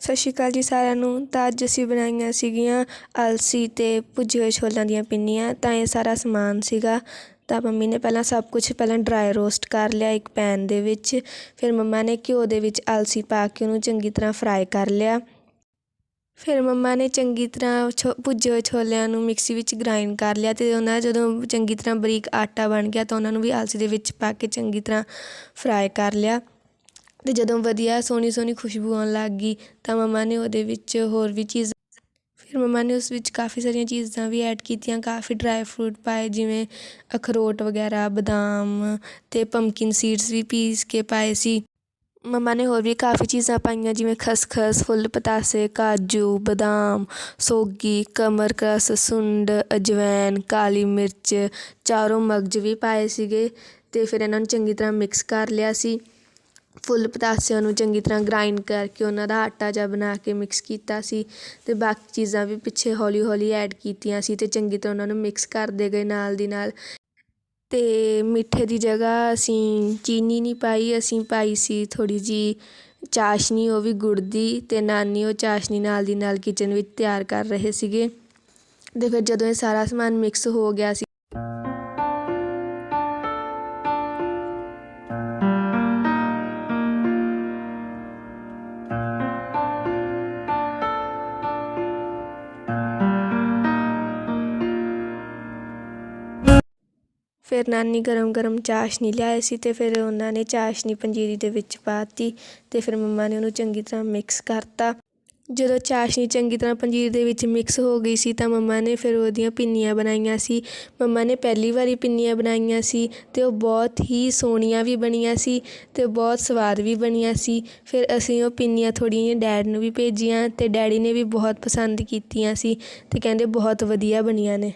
ਸਤਿ ਸ਼੍ਰੀ ਅਕਾਲ ਜੀ ਸਾਰਿਆਂ ਨੂੰ। ਤਾਂ ਅੱਜ ਅਸੀਂ ਬਣਾਈਆਂ ਸੀਗੀਆਂ ਅਲਸੀ ਅਤੇ ਭੁੱਜੇ ਹੋਏ ਛੋਲਿਆਂ ਦੀਆਂ ਪਿੰਨੀਆਂ। ਤਾਂ ਇਹ ਸਾਰਾ ਸਮਾਨ ਸੀਗਾ। ਤਾਂ ਮੰਮੀ ਨੇ ਪਹਿਲਾਂ ਸਭ ਕੁਝ ਪਹਿਲਾਂ ਡਰਾਈ ਰੋਸਟ ਕਰ ਲਿਆ ਇੱਕ ਪੈਨ ਦੇ ਵਿੱਚ। ਫਿਰ ਮੰਮਾ ਨੇ ਘਿਓ ਦੇ ਵਿੱਚ ਅਲਸੀ ਪਾ ਕੇ ਉਹਨੂੰ ਚੰਗੀ ਤਰ੍ਹਾਂ ਫਰਾਈ ਕਰ ਲਿਆ। ਫਿਰ ਮੰਮਾ ਨੇ ਚੰਗੀ ਤਰ੍ਹਾਂ ਛੋ ਭੁੱਜੇ ਹੋਏ ਛੋਲਿਆਂ ਨੂੰ ਮਿਕਸੀ ਵਿੱਚ ਗ੍ਰਾਈਂਡ ਕਰ ਲਿਆ ਅਤੇ ਉਹਨਾਂ ਜਦੋਂ ਚੰਗੀ ਤਰ੍ਹਾਂ ਬਰੀਕ ਆਟਾ ਬਣ ਗਿਆ ਤਾਂ ਉਹਨਾਂ ਨੂੰ ਵੀ ਅਲਸੀ ਦੇ ਵਿੱਚ ਪਾ ਕੇ ਚੰਗੀ ਤਰ੍ਹਾਂ ਫਰਾਈ ਕਰ ਲਿਆ। ਅਤੇ ਜਦੋਂ ਵਧੀਆ ਸੋਹਣੀ ਸੋਹਣੀ ਖੁਸ਼ਬੂ ਆਉਣ ਲੱਗ ਗਈ ਤਾਂ ਮੰਮਾ ਨੇ ਉਹਦੇ ਵਿੱਚ ਹੋਰ ਵੀ ਚੀਜ਼ ਫਿਰ ਮੰਮਾ ਨੇ ਉਸ ਵਿੱਚ ਕਾਫੀ ਸਾਰੀਆਂ ਚੀਜ਼ਾਂ ਵੀ ਐਡ ਕੀਤੀਆਂ, ਕਾਫੀ ਡਰਾਈ ਫਰੂਟ ਪਾਏ, ਜਿਵੇਂ ਅਖਰੋਟ ਵਗੈਰਾ, ਬਦਾਮ ਅਤੇ ਪੰਪਕਿਨ ਸੀਡਸ ਵੀ ਪੀਸ ਕੇ ਪਾਏ ਸੀ। ਮੰਮਾ ਨੇ ਹੋਰ ਵੀ ਕਾਫੀ ਚੀਜ਼ਾਂ ਪਾਈਆਂ, ਜਿਵੇਂ ਖਸਖਸ, ਫੁੱਲ ਪਤਾਸੇ, ਕਾਜੂ, ਬਦਾਮ, ਸੋਗੀ, ਕਮਰਕਸ, ਸੁੰਡ, ਅਜਵੈਨ, ਕਾਲੀ ਮਿਰਚ, ਚਾਰੋਂ ਮਗਜ਼ ਵੀ ਪਾਏ ਸੀਗੇ ਅਤੇ ਫਿਰ ਇਹਨਾਂ ਨੂੰ ਚੰਗੀ ਤਰ੍ਹਾਂ ਮਿਕਸ ਕਰ ਲਿਆ ਸੀ। ਫੁੱਲ ਪਤਾਸਿਆਂ ਨੂੰ ਚੰਗੀ ਤਰ੍ਹਾਂ ਗ੍ਰਾਈਂਡ ਕਰਕੇ ਉਹਨਾਂ ਦਾ ਆਟਾ ਜਿਹਾ ਬਣਾ ਕੇ ਮਿਕਸ ਕੀਤਾ ਸੀ ਅਤੇ ਬਾਕੀ ਚੀਜ਼ਾਂ ਵੀ ਪਿੱਛੇ ਹੌਲੀ ਹੌਲੀ ਐਡ ਕੀਤੀਆਂ ਸੀ ਅਤੇ ਚੰਗੀ ਤਰ੍ਹਾਂ ਉਹਨਾਂ ਨੂੰ ਮਿਕਸ ਕਰਦੇ ਗਏ ਨਾਲ ਦੀ ਨਾਲ। ਅਤੇ ਮਿੱਠੇ ਦੀ ਜਗ੍ਹਾ ਅਸੀਂ ਚੀਨੀ ਨਹੀਂ ਪਾਈ, ਅਸੀਂ ਪਾਈ ਸੀ ਥੋੜ੍ਹੀ ਜਿਹੀ ਚਾਸ਼ਨੀ, ਉਹ ਵੀ ਗੁੜ ਦੀ ਅਤੇ ਨਾਨੀ ਉਹ ਚਾਸ਼ਨੀ ਨਾਲ ਦੀ ਨਾਲ ਕਿਚਨ ਵਿੱਚ ਤਿਆਰ ਕਰ ਰਹੇ ਸੀਗੇ। ਅਤੇ ਫਿਰ ਜਦੋਂ ਇਹ ਸਾਰਾ ਸਮਾਨ ਮਿਕਸ ਹੋ ਗਿਆ ਸੀ ਫਿਰ ਨਾਨੀ ਗਰਮ ਗਰਮ ਚਾਸ਼ਨੀ ਲਿਆਏ ਸੀ ਤੇ ਫਿਰ ਉਹਨਾਂ ਨੇ ਚਾਸ਼ਨੀ ਪੰਜੀਰੀ ਦੇ ਵਿੱਚ ਪਾਤੀ ਤੇ ਫਿਰ ਮੰਮਾ ਨੇ ਉਹਨੂੰ ਚੰਗੀ ਤਰ੍ਹਾਂ ਮਿਕਸ ਕਰਤਾ। ਜਦੋਂ ਚਾਸ਼ਨੀ ਚੰਗੀ ਤਰ੍ਹਾਂ ਪੰਜੀਰ ਦੇ ਵਿੱਚ ਮਿਕਸ ਹੋ ਗਈ ਸੀ ਤਾਂ ਮੰਮਾ ਨੇ ਫਿਰ ਉਹਦੀਆਂ ਪਿੰਨੀਆਂ ਬਣਾਈਆਂ ਸੀ। ਮੰਮਾ ਨੇ ਪਹਿਲੀ ਵਾਰੀ ਪਿੰਨੀਆਂ ਬਣਾਈਆਂ ਸੀ ਅਤੇ ਉਹ ਬਹੁਤ ਹੀ ਸੋਹਣੀਆਂ ਵੀ ਬਣੀਆਂ ਸੀ ਅਤੇ ਬਹੁਤ ਸਵਾਦ ਵੀ ਬਣੀਆਂ ਸੀ। ਫਿਰ ਅਸੀਂ ਉਹ ਪਿੰਨੀਆਂ ਥੋੜ੍ਹੀਆਂ ਜਿਹੀਆਂ ਡੈਡ ਨੂੰ ਵੀ ਭੇਜੀਆਂ ਅਤੇ ਡੈਡੀ ਨੇ ਵੀ ਬਹੁਤ ਪਸੰਦ ਕੀਤੀਆਂ ਸੀ ਅਤੇ ਕਹਿੰਦੇ ਬਹੁਤ ਵਧੀਆ ਬਣੀਆਂ ਨੇ।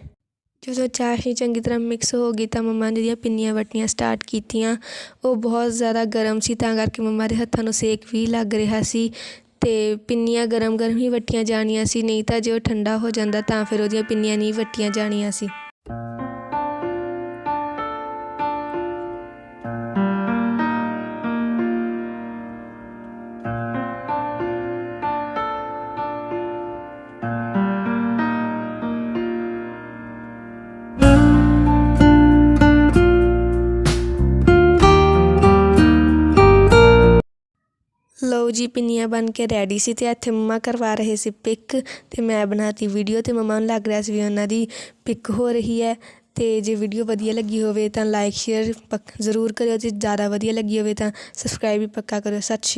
ਜਦੋਂ ਚਾਸ਼ਨੀ ਚੰਗੀ ਤਰ੍ਹਾਂ ਮਿਕਸ ਹੋ ਗਈ ਤਾਂ ਮੰਮਾ ਨੇ ਜਿਹੜੀਆਂ ਪਿੰਨੀਆਂ ਵੱਟਣੀਆਂ ਸਟਾਰਟ ਕੀਤੀਆਂ, ਉਹ ਬਹੁਤ ਜ਼ਿਆਦਾ ਗਰਮ ਸੀ ਤਾਂ ਕਰਕੇ ਮੰਮਾ ਦੇ ਹੱਥਾਂ ਨੂੰ ਸੇਕ ਵੀ ਲੱਗ ਰਿਹਾ ਸੀ ਅਤੇ ਪਿੰਨੀਆਂ ਗਰਮ ਗਰਮ ਹੀ ਵੱਟੀਆਂ ਜਾਣੀਆਂ ਸੀ, ਨਹੀਂ ਤਾਂ ਜੇ ਉਹ ਠੰਡਾ ਹੋ ਜਾਂਦਾ ਤਾਂ ਫਿਰ ਉਹਦੀਆਂ ਪਿੰਨੀਆਂ ਨਹੀਂ ਵੱਟੀਆਂ ਜਾਣੀਆਂ ਸੀ। ਲਓ ਜੀ, ਪਿੰਨੀਆਂ ਬਣ ਕੇ ਰੈਡੀ ਸੀ ਅਤੇ ਇੱਥੇ ਮੰਮਾ ਕਰਵਾ ਰਹੇ ਸੀ ਪਿਕ ਅਤੇ ਮੈਂ ਬਣਾਤੀ ਵੀਡੀਓ ਅਤੇ ਮੰਮਾ ਨੂੰ ਲੱਗ ਰਿਹਾ ਸੀ ਵੀ ਉਹਨਾਂ ਦੀ ਪਿਕ ਹੋ ਰਹੀ ਹੈ ਅਤੇ ਜੇ ਵੀਡੀਓ ਵਧੀਆ ਲੱਗੀ ਹੋਵੇ ਤਾਂ ਲਾਈਕ ਸ਼ੇਅਰ ਪੱਕ ਜ਼ਰੂਰ ਕਰਿਓ ਜੇ ਜ਼ਿਆਦਾ ਵਧੀਆ ਲੱਗੀ ਹੋਵੇ ਤਾਂ ਸਬਸਕ੍ਰਾਈਬ ਵੀ ਪੱਕਾ ਕਰਿਓ। ਸਤਿ ਸ਼੍ਰੀ